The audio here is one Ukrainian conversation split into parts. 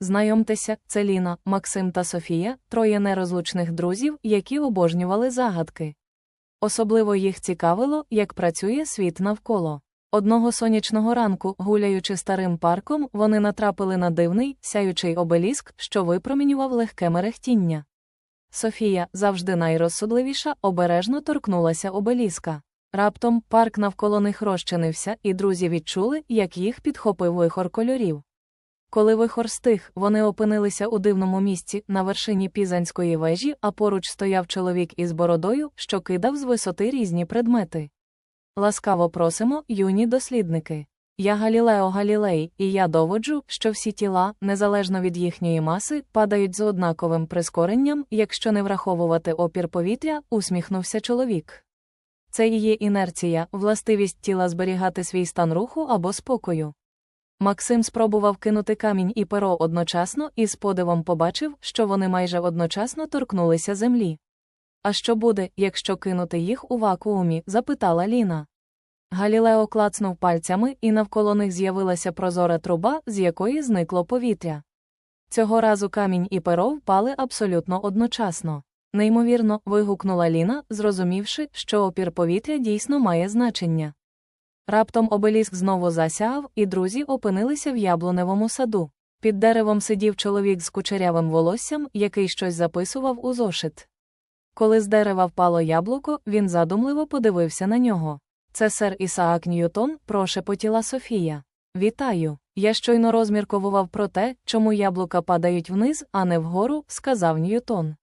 Знайомтеся, це Ліна, Максим та Софія, троє нерозлучних друзів, які обожнювали загадки. Особливо їх цікавило, як працює світ навколо. Одного сонячного ранку, гуляючи старим парком, вони натрапили на дивний, сяючий обеліск, що випромінював легке мерехтіння. Софія, завжди найрозсудливіша, обережно торкнулася обеліска. Раптом парк навколо них розчинився, і друзі відчули, як їх підхопив вихор кольорів. Коли вихор стих, вони опинилися у дивному місці на вершині пізанської вежі, а поруч стояв чоловік із бородою, що кидав з висоти різні предмети. Ласкаво просимо, юні дослідники. Я Галілео Галілей, і я доводжу, що всі тіла, незалежно від їхньої маси, падають з однаковим прискоренням, якщо не враховувати опір повітря, усміхнувся чоловік. Це є інерція, властивість тіла зберігати свій стан руху або спокою. Максим спробував кинути камінь і перо одночасно і з подивом побачив, що вони майже одночасно торкнулися землі. А що буде, якщо кинути їх у вакуумі? запитала Ліна. Галілео клацнув пальцями, і навколо них з'явилася прозора труба, з якої зникло повітря. Цього разу камінь і перо впали абсолютно одночасно. Неймовірно, вигукнула Ліна, зрозумівши, що опір повітря дійсно має значення. Раптом обеліск знову засяяв, і друзі опинилися в яблуневому саду. Під деревом сидів чоловік з кучерявим волоссям, який щось записував у зошит. Коли з дерева впало яблуко, він задумливо подивився на нього. Це сер Ісаак Ньютон, прошепотіла Софія. Вітаю. Я щойно розмірковував про те, чому яблука падають вниз, а не вгору, сказав Ньютон.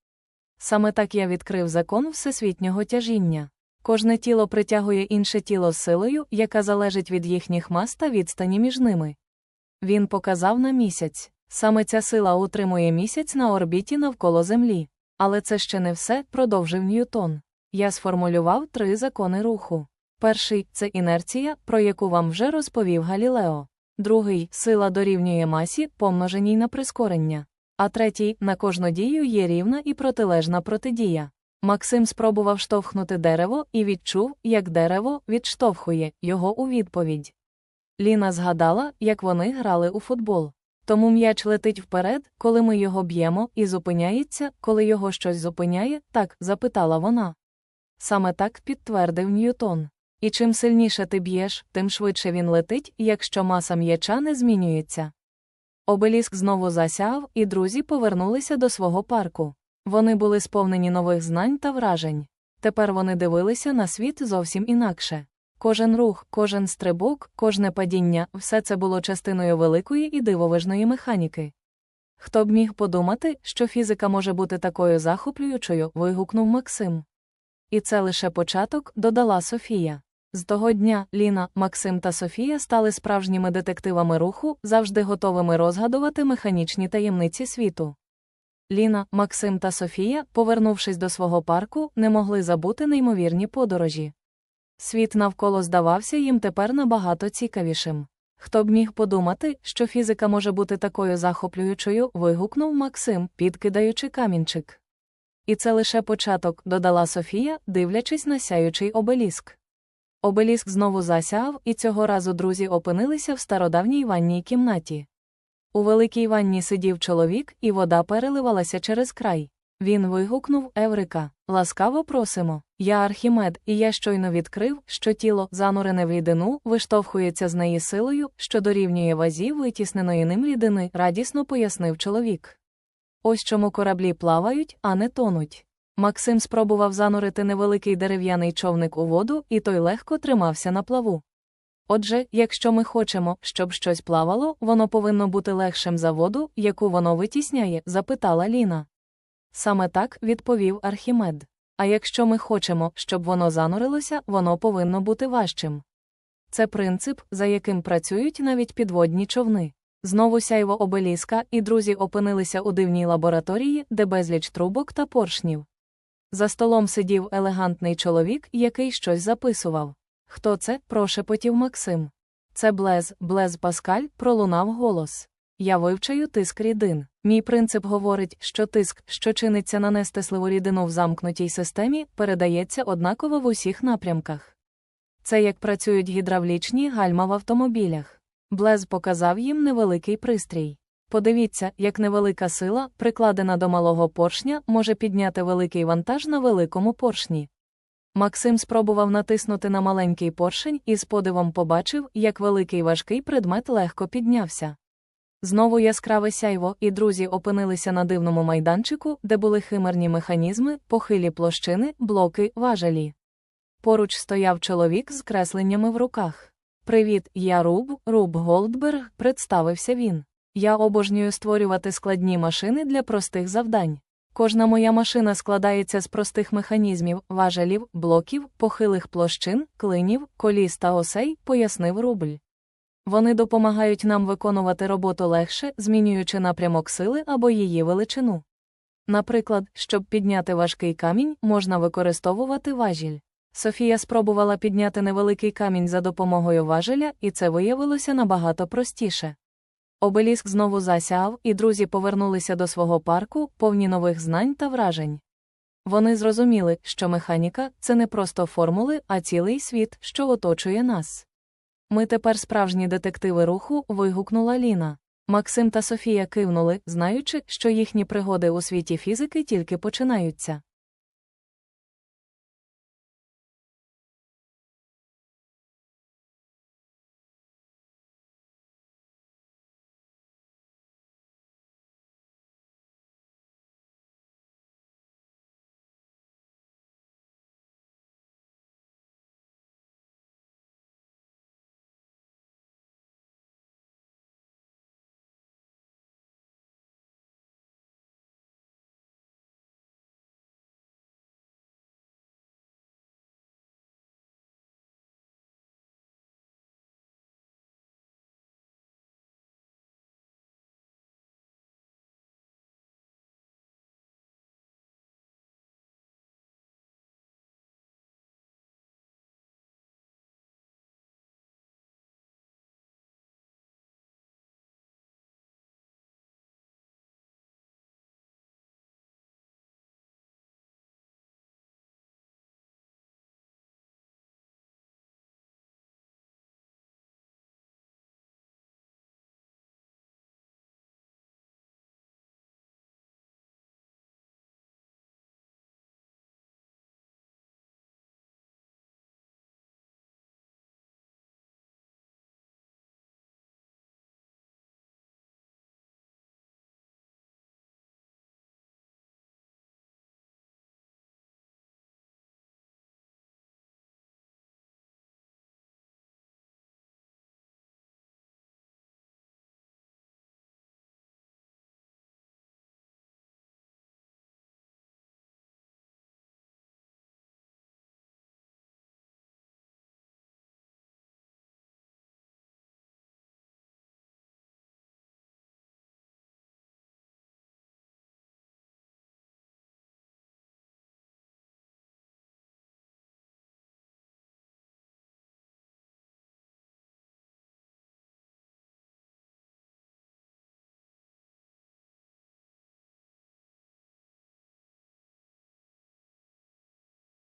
Саме так я відкрив закон всесвітнього тяжіння. Кожне тіло притягує інше тіло силою, яка залежить від їхніх мас та відстані між ними. Він показав на місяць. Саме ця сила утримує місяць на орбіті навколо Землі. Але це ще не все, продовжив Ньютон. Я сформулював три закони руху. Перший це інерція, про яку вам вже розповів Галілео. Другий сила дорівнює масі, помноженій на прискорення. А третій на кожну дію є рівна і протилежна протидія. Максим спробував штовхнути дерево і відчув, як дерево відштовхує його у відповідь. Ліна згадала, як вони грали у футбол. Тому м'яч летить вперед, коли ми його б'ємо, і зупиняється, коли його щось зупиняє, так, запитала вона. Саме так підтвердив Ньютон. І чим сильніше ти б'єш, тим швидше він летить, якщо маса м'яча не змінюється. Обеліск знову засяв, і друзі повернулися до свого парку. Вони були сповнені нових знань та вражень. Тепер вони дивилися на світ зовсім інакше. Кожен рух, кожен стрибок, кожне падіння все це було частиною великої і дивовижної механіки. Хто б міг подумати, що фізика може бути такою захоплюючою, вигукнув Максим. І це лише початок, додала Софія. З того дня Ліна, Максим та Софія стали справжніми детективами руху, завжди готовими розгадувати механічні таємниці світу. Ліна, Максим та Софія, повернувшись до свого парку, не могли забути неймовірні подорожі. Світ навколо здавався їм тепер набагато цікавішим. Хто б міг подумати, що фізика може бути такою захоплюючою, вигукнув Максим, підкидаючи камінчик. І це лише початок, додала Софія, дивлячись на сяючий обеліск. Обеліск знову засяв, і цього разу друзі опинилися в стародавній ванній кімнаті. У великій ванні сидів чоловік, і вода переливалася через край. Він вигукнув Еврика, ласкаво просимо. Я Архімед, і я щойно відкрив, що тіло, занурене в рідину, виштовхується з неї силою, що дорівнює вазі витісненої ним рідини, радісно пояснив чоловік. Ось чому кораблі плавають, а не тонуть. Максим спробував занурити невеликий дерев'яний човник у воду, і той легко тримався на плаву. Отже, якщо ми хочемо, щоб щось плавало, воно повинно бути легшим за воду, яку воно витісняє, запитала Ліна. Саме так відповів Архімед. А якщо ми хочемо, щоб воно занурилося, воно повинно бути важчим. Це принцип, за яким працюють навіть підводні човни. Знову сяйво обеліска, і друзі опинилися у дивній лабораторії, де безліч трубок та поршнів. За столом сидів елегантний чоловік, який щось записував. Хто це? прошепотів Максим. Це Блез, Блез Паскаль, пролунав голос. Я вивчаю тиск рідин. Мій принцип говорить, що тиск, що чиниться на нестесливу рідину в замкнутій системі, передається однаково в усіх напрямках. Це як працюють гідравлічні гальма в автомобілях. Блез показав їм невеликий пристрій. Подивіться, як невелика сила, прикладена до малого поршня, може підняти великий вантаж на великому поршні. Максим спробував натиснути на маленький поршень і з подивом побачив, як великий важкий предмет легко піднявся. Знову яскраве сяйво, і друзі опинилися на дивному майданчику, де були химерні механізми, похилі площини, блоки, важелі. Поруч стояв чоловік з кресленнями в руках. Привіт, я Руб, Руб Голдберг, представився він. Я обожнюю створювати складні машини для простих завдань. Кожна моя машина складається з простих механізмів, важелів, блоків, похилих площин, клинів, коліс та осей, пояснив Рубль. Вони допомагають нам виконувати роботу легше, змінюючи напрямок сили або її величину. Наприклад, щоб підняти важкий камінь, можна використовувати важіль. Софія спробувала підняти невеликий камінь за допомогою важеля, і це виявилося набагато простіше. Обеліск знову засяяв, і друзі повернулися до свого парку, повні нових знань та вражень. Вони зрозуміли, що механіка це не просто формули, а цілий світ, що оточує нас. Ми тепер справжні детективи руху, вигукнула Ліна. Максим та Софія кивнули, знаючи, що їхні пригоди у світі фізики тільки починаються.